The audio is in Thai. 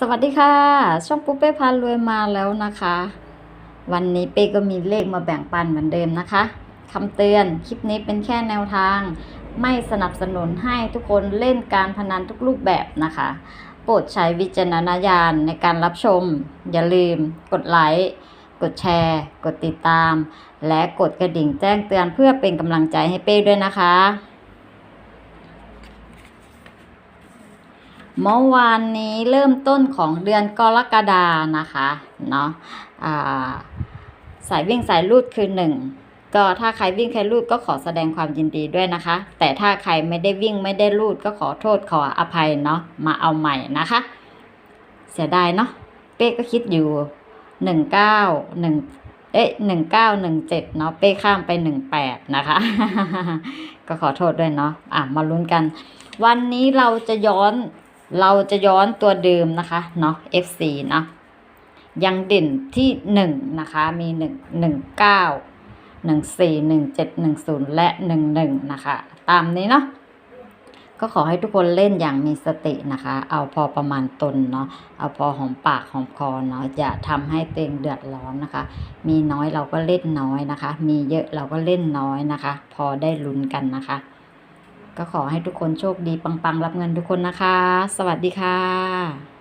สวัสดีค่ะ ช่องปุ๊บเป้พารวยมาแล้วนะคะ วันนี้เป้ก็มีเลขมาแบ่งปันเหมือนเดิมนะคะคำเตือนคลิปนี้เป็นแค่แนวทาง ไม่สนับสนุนให้ทุกคนเล่นการพนันทุกรูปแบบนะคะ โปรดใช้วิจารณญาณในการรับชม อย่าลืม กดไลค์กดแชร์ กดติดตาม และกดกระดิ่งแจ้งเตือนเพื่อเป็นกำลังใจให้เป้ด้วยนะคะ เมื่อวานนี้เริ่มต้นของเดือนกรกฎานะคะเนาะอ่าสายวิ่งสายรูดคือหนึ่งก็ถ้าใครวิ่งใครรูดก็ขอแสดงความยินดีด้วยนะคะ แต่ถ้าใครไม่ได้วิ่งไม่ได้รูดก็ขอโทษขออภัยเนาะมาเอาใหม่นะคะ เสียดายเนาะเป้ก็คิดอยู่หนึ่งเก้าหนึ่งเอ๊ะหนึ่งเก้าหนึ่งเจ็ดเนาะเป้ข้ามไปหนึ่งแปดนะคะ ก็ขอโทษด้วยเนาะอะมาลุ้นกัน วันนี้เราจะย้อน เราจะย้อนตัวเดิมนะคะเนาะ FC เนาะยังเด่นที่หนึ่งนะคะมีหนึ่งหนึ่งเก้าหนึ่งสี่หนึ่งเจ็ดหนึ่งศูนย์และหนึ่งหนึ่งนะคะ ตามนี้เนาะก็ขอให้ทุกคนเล่นอย่างมีสตินะคะ เอาพอประมาณตนเนาะ เอาพอหอมปากหอมคอเนาะ อย่าทำให้ตัวเองเดือดร้อนนะคะ มีน้อยเราก็เล่นน้อยนะคะ มีเยอะเราก็เล่นน้อยนะคะ พอได้ลุ้นกันนะคะ ก็ขอให้ทุกคนโชคดีปังๆ รับเงินทุกคนนะคะ สวัสดีค่ะ